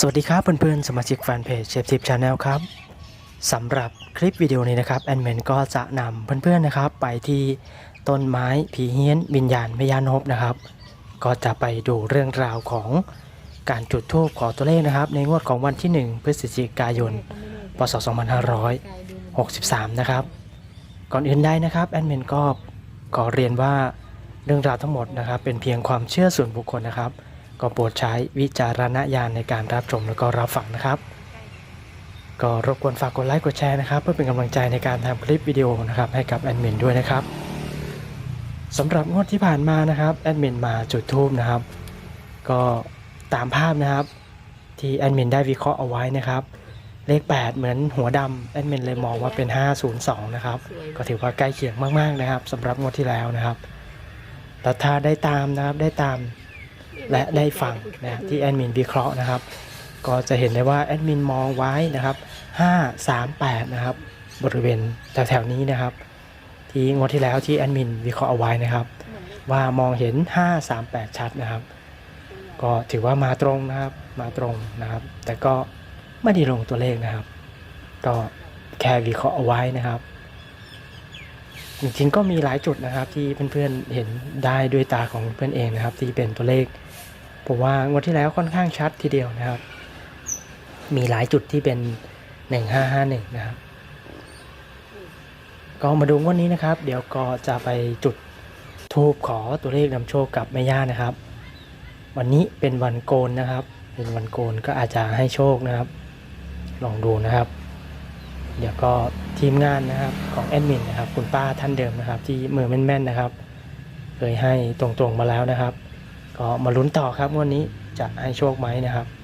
สวัสดีครับเพื่อนๆ สมาชิกแฟนเพจเชฟทิปชาแนลครับสำหรับคลิปวิดีโอนี้นะครับแอนเมนก็จะนำเพื่อนๆนะครับ ไปที่ต้นไม้ผีเฮี้ยนวิญญาณพญานพนะครับ ก็จะไปดูเรื่องราวของการจุดธูปขอตัวเลขนะครับ ในงวดของวันที่ 1 พฤศจิกายน พศ 2563 นะครับ ก่อนอื่นได้นะครับแอดมินก็ขอเรียนว่าเรื่องราวทั้งหมดนะครับ เป็นเพียงความเชื่อส่วนบุคคลนะครับ ก็โปรดใช้วิจารณญาณในการรับชมแล้วก็รับฟังนะครับ ก็รบกวนฝากกดไลค์กดแชร์นะครับ เพื่อเป็นกำลังใจในการทำคลิปวิดีโอนะครับให้กับแอดมินด้วยนะครับสำหรับงวดที่ผ่านมานะครับแอดมินมาจุดทูบนะครับ ก็ตามภาพนะครับ ที่แอดมินได้วิเคราะห์เอาไว้นะครับ เลข 8 เหมือนหัวดำแอดมินเลยมองว่าเป็น 502 นะครับ ก็ถือว่าใกล้เคียงมากๆนะครับสำหรับงวดที่แล้วนะครับแต่ถ้าได้ตามนะครับได้ตาม และได้ฟังนะที่แอดมินวิเคราะห์นะครับ ก็จะเห็นได้ว่าแอดมินมองไว้นะครับ538นะครับบริเวณแถวๆนี้นะครับ ที่งวดที่แล้วที่แอดมินวิเคราะห์เอาไว้นะครับ ว่ามองเห็น 538 ชัดนะครับ ก็ถือว่ามาตรงนะครับมาตรงนะครับ แต่ก็ไม่ได้ลงตัวเลขนะครับ ก็แค่วิเคราะห์เอาไว้นะครับจริงๆก็มีหลายจุดนะครับที่เพื่อนๆเห็นได้ด้วยตาของเพื่อนเองนะครับ ที่เป็นตัวเลข ผมว่างวดที่แล้วค่อนข้างชัดทีเดียวนะครับ มีหลายจุดที่เป็น 1551 นะครับ ก็มาดูงวดนี้นะครับ เดี๋ยวก็จะไปจุดทูบขอตัวเลขนำโชคกับแม่ย่านะครับ วันนี้เป็นวันโกนนะครับ เป็นวันโกนก็อาจจะให้โชคนะครับ ลองดูนะครับ เดี๋ยวก็ทีมงานนะครับของแอดมินนะครับ คุณป้าท่านเดิมนะครับ ที่มือแม่นๆนะครับ เคยให้ตรงๆมาแล้วนะครับ ก็มาลุ้นต่อครับงวันนี้จะให้โชคไหมนะครับ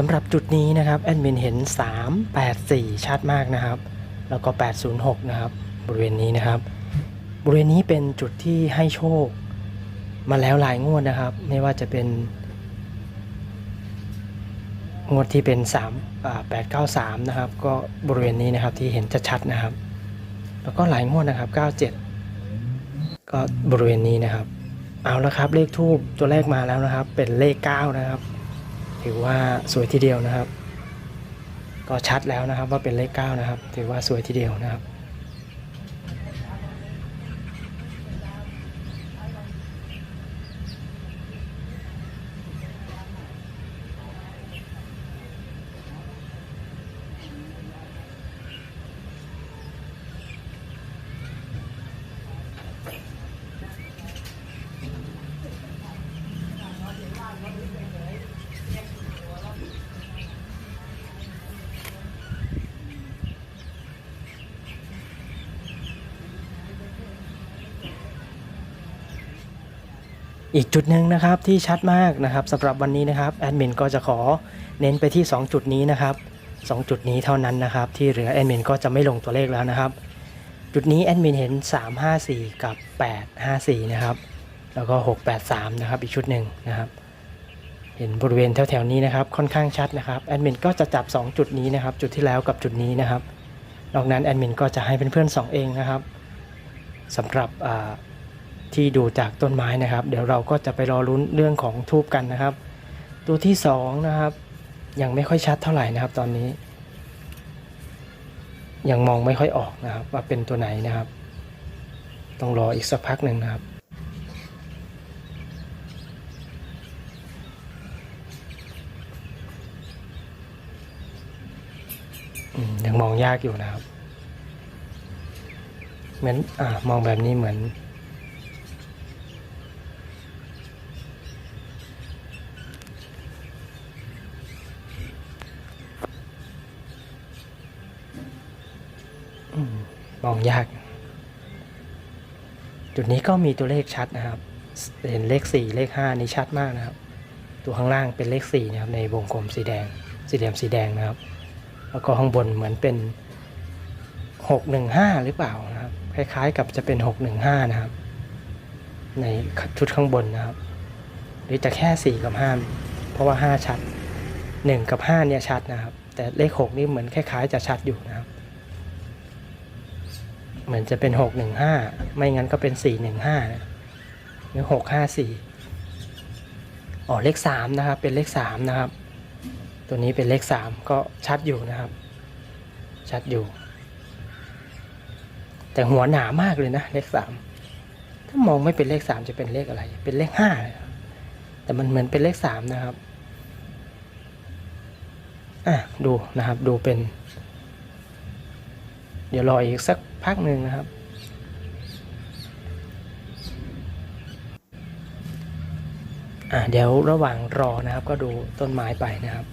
สำหรับจุดนี้นะครับแอดมินเห็น 384 ชัดมากนะครับ แล้วก็ 806 นะครับ บริเวณนี้นะครับ บริเวณนี้เป็นจุดที่ให้โชค มาแล้วหลายงวดนะครับ ไม่ว่าจะเป็น งวดที่เป็น3อ่า893 นะครับ ก็บริเวณนี้นะครับที่เห็นชัดนะครับ แล้วก็หลายงวดนะครับ 97 ก็บริเวณนี้นะครับ เอาละครับเลขทูบตัวแรกมาแล้วนะครับ เป็นเลข 9 นะครับ ถือว่าสวยทีเดียวนะครับ ก็ชัดแล้วนะครับว่าเป็นเลข 9 นะครับ ถือว่าสวยทีเดียวนะครับ อีกจุดหนึ่งนะครับที่ชัดมากนะครับสำหรับวันนี้นะครับแอดมินก็จะขอเน้นไปที่ 2 จุดนี้นะครับ 2 จุดนี้เท่านั้นนะครับ ที่เหลือแอดมินก็จะไม่ลงตัวเลขแล้วนะครับ จุดนี้แอดมินเห็น 354 กับ 854 นะครับ แล้วก็ 683 นะครับ อีกชุดหนึ่งนะครับ เห็นบริเวณแถวๆนี้นะครับ ค่อนข้างชัดนะครับแอดมินก็จะจับ 2 จุดนี้นะครับ จุดที่แล้วกับจุดนี้นะครับนอกนั้นแอดมินก็จะให้เพื่อนๆส่องเองนะครับสำหรับอ่า ที่ดูจากต้นไม้นะครับ เดี๋ยวเราก็จะไปรอลุ้นเรื่องของทูบกันนะครับ ตัวที่สองนะครับ ยังไม่ค่อยชัดเท่าไหร่นะครับ ตอนนี้ ยังมองไม่ค่อยออกนะครับ ว่าเป็นตัวไหนนะครับ ต้องรออีกสักพักหนึ่งนะครับยังมองยากอยู่นะครับเหมือนอมองแบบนี้เหมือน มองยาก จุดนี้ก็มีตัวเลขชัดนะครับ เห็นเลข 4 เลข 5 นี่ชัดมากนะครับ ตัวข้างล่างเป็นเลข4นะครับในวงกลมสีแดง สี่เหลี่ยมสีแดงนะครับ แล้วก็ข้างบนเหมือนเป็น 615 หรือเปล่านะครับ คล้ายๆกับจะเป็น 615 นะครับ ในชุดข้างบนนะครับ หรือจะแค่ 4 กับ 5 เพราะว่า 5 ชัด 1 กับ 5 เนี่ยชัดนะครับ แต่เลข 6 นี่เหมือนคล้ายๆ จะชัดอยู่นะครับ เหมือนจะเป็น 615 ไม่งั้นก็เป็น 415นะหรือ 654 อ๋อเลข3นะครับ เป็นเลข3นะครับ ตัวนี้เป็นเลข 3 ก็ชัดอยู่นะครับ ชัดอยู่ แต่หัวหนามากเลยนะ เลข 3 ถ้ามองไม่เป็นเลข 3 จะเป็นเลขอะไร เป็นเลข5เลยแต่มันเหมือนเป็นเลข 3 นะครับ อะ ดูนะครับ ดูเป็น เดี๋ยวรออีกสักพักหนึ่งนะครับ อ่าเดี๋ยวระหว่างรอนะครับ ก็ดูต้นไม้ไปนะครับ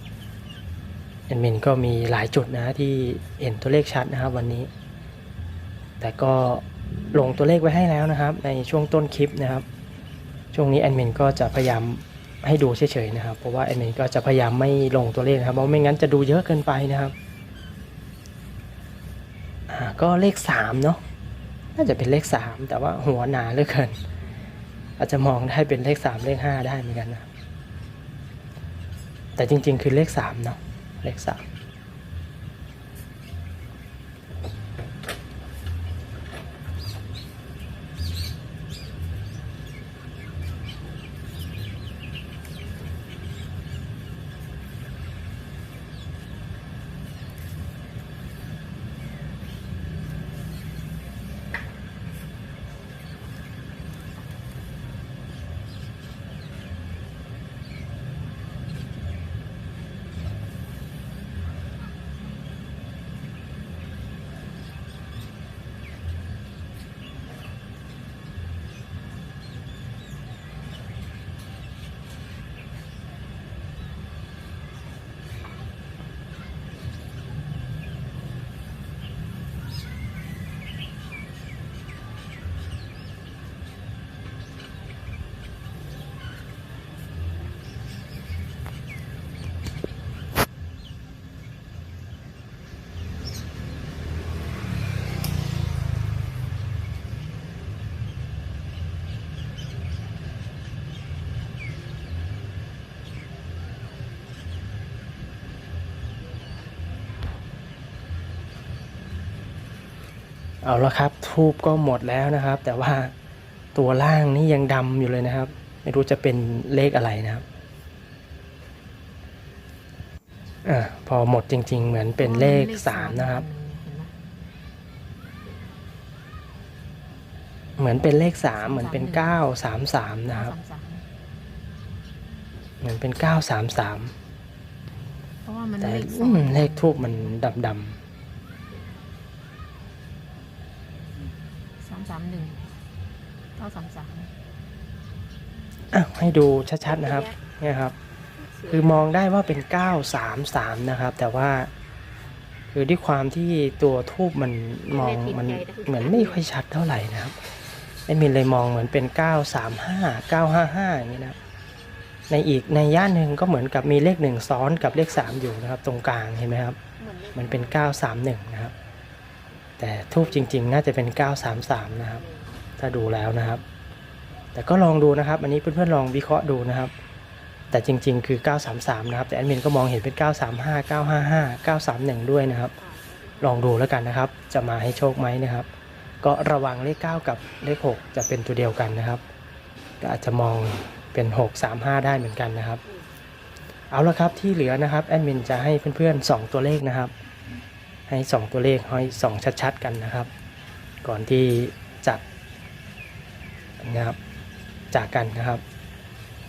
แอดมินก็มีหลายจุดนะที่เห็นตัวเลขชัดนะครับวันนี้ แต่ก็ลงตัวเลขไว้ให้แล้วนะครับ ในช่วงต้นคลิปนะครับ ช่วงนี้แอดมินก็จะพยายามให้ดูเฉยๆนะครับ เพราะว่าแอดมินก็จะพยายามไม่ลงตัวเลขนะครับเพราะไม่งั้นจะดูเยอะเกินไปนะครับ ก็เลขสามเนาะน่าจะเป็นเลขสามแต่ว่าหัวหนาเหลือเกิน อาจจะมองได้เป็นเลขสามเลขห้าได้เหมือนกันนะแต่จริงๆ คือเลขสามเนาะเลขสาม เอาละครับทูบก็หมดแล้วนะครับ แต่ว่าตัวล่างนี่ยังดำอยู่เลยนะครับ ไม่รู้จะเป็นเลขอะไรนะครับอ่าพอหมดจริง ๆ เหมือนเป็นเลขสามนะครับเห็นไหมเหมือนเป็นเลขสามเหมือนเป็นเก้าสามสามนะครับสามสามเหมือนเป็นเก้าสามสามเพราะว่ามันแต่เลขสอืองมเลขทูบมันดำดสา สามหนึ่งเก้าสามสามำอะให้ดูชัดๆนะครับเนี่ยครับ คือมองได้ว่าเป็น 933 นะครับ แต่ว่าคือด้วยความที่ตัวทูบมันมองมันเหมือนไม่ค่อยชัดเท่าไหร่นะครับไอ้มินเลยมองเหมือนเป็น 935 955 อย่างนี้นะครับในอีกในย่านหนึ่งก็เหมือนกับมีเลขหนึ่งซ้อนกับเลข 3 อยู่นะครับ ตรงกลางเห็นไหมครับ มันเป็น 931 นะครับ แต่ทูบจริง ๆ น่าจะเป็น 933 นะครับ ถ้าดูแล้วนะครับ แต่ก็ลองดูนะครับ อันนี้เพื่อนๆลองวิเคราะห์ดูนะครับ แต่จริง ๆ คือ 933 นะครับ แต่แอดมินก็มองเห็นเป็น 935 955 931 ด้วยนะครับ ลองดูแล้วกันนะครับ จะมาให้โชคไหมนะครับ ก็ระวังเลข 9 กับเลข 6 จะเป็นตัวเดียวกันนะครับ ก็อาจจะมองเป็น 635 ได้เหมือนกันนะครับ เอาละครับที่เหลือนะครับแอดมินจะให้เพื่อนๆ2ตัวเลขนะครับ ให้2ตัวเลขให้ส่องชัดๆกันนะครับ ก่อนที่จะนะครับจากกันนะครับ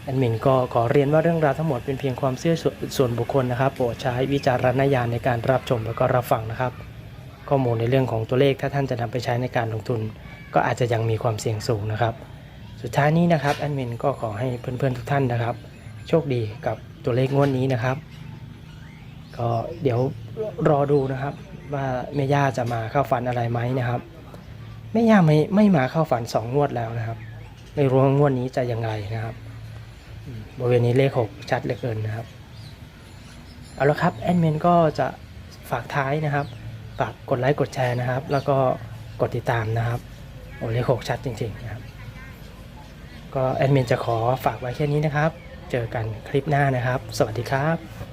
แอดมินก็ขอเรียนว่าเรื่องราวทั้งหมดเป็นเพียงความเชื่อส่วนส่วนบุคคลนะครับโปรดใช้วิจารณญาณในการรับชมแล้วก็รับฟังนะครับ ข้อมูลในเรื่องของตัวเลขถ้าท่านจะนำไปใช้ในการลงทุน ก็อาจจะยังมีความเสี่ยงสูงนะครับ สุดท้ายนี้นะครับแอดมินก็ขอให้เพื่อนๆทุกท่านนะครับ โชคดีกับตัวเลขงวดนี้นะครับ ก็เดี๋ยวรอดูนะครับ ว่าแม่ย่าจะมาเข้าฝันอะไรไหมนะครับแม่ย่าไม่ไม่มาเข้าฝันสองงวดแล้วนะครับไม่รู้ว่างวดนี้จะยังไงนะครับบริเวณนี้เลข6ชัดเหลือเกินนะครับเอาละครับแอดมินก็จะฝากท้ายนะครับฝากกดไลค์กดแชร์นะครับ แล้วก็กดติดตามนะครับโอ้เลข6ชัดจริงๆนะครับ ก็แอดมินจะขอฝากไว้แค่นี้นะครับ เจอกันคลิปหน้านะครับ สวัสดีครับ